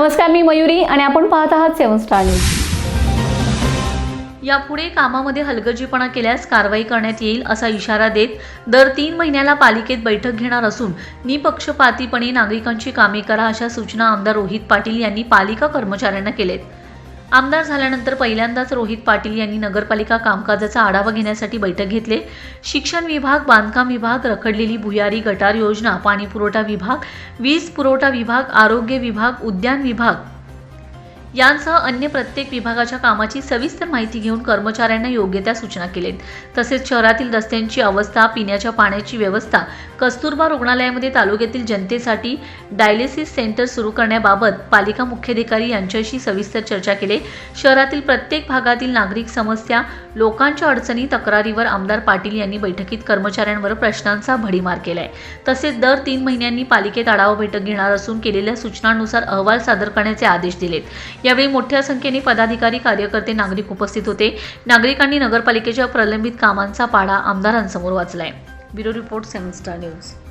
नमस्कार मी मयुरी आणि आपण पाहत आहात सेवन स्टार न्यूज. यापुढे कामामध्ये हलगर्जीपणा केल्यास कारवाई करण्यात येईल असा इशारा देत दर तीन महिन्याला पालिकेत बैठक घेणार असून निपक्षपातीपणे नागरिकांची कामे करा अशा सूचना आमदार रोहित पाटील यांनी पालिका कर्मचाऱ्यांना केलेत. आमदार झाल्यानंतर पहिल्यांदाच रोहित पाटील यांनी नगरपालिका कामकाजाचा आढावा घेण्यासाठी बैठक घेतले. शिक्षण विभाग बांधकाम विभाग रखडलेली भुयारी गटार योजना पाणीपुरवठा विभाग वीज पुरवठा विभाग आरोग्य विभाग उद्यान विभाग यांसह अन्य प्रत्येक विभागाच्या कामाची सविस्तर माहिती घेऊन कर्मचाऱ्यांना योग्य त्या सूचना केलेत तसेच शहरातील रस्त्यांची अवस्था पिण्याच्या पाण्याची व्यवस्था कस्तुरबा रुग्णालयामध्ये तालुक्यातील जनतेसाठी डायलिसिस सेंटर सुरू करण्याबाबत पालिका मुख्याधिकारी यांच्याशी सविस्तर चर्चा केली. शहरातील प्रत्येक भागातील नागरिक समस्या लोकांच्या अडचणी तक्रारीवर आमदार पाटील यांनी बैठकीत कर्मचाऱ्यांवर प्रश्नांचा भडीमार केलाय. तसेच दर तीन महिन्यांनी पालिकेत आढावा बैठक घेणार असून केलेल्या सूचनांनुसार अहवाल सादर करण्याचे आदेश दिलेत. यावेळी मोठ्या संख्येने पदाधिकारी कार्यकर्ते नागरिक उपस्थित होते. नागरिकांनी नगरपालिकेच्या प्रलंबित कामांचा पाढा आमदारांसमोर वाचलाय. Bureau report seven star news.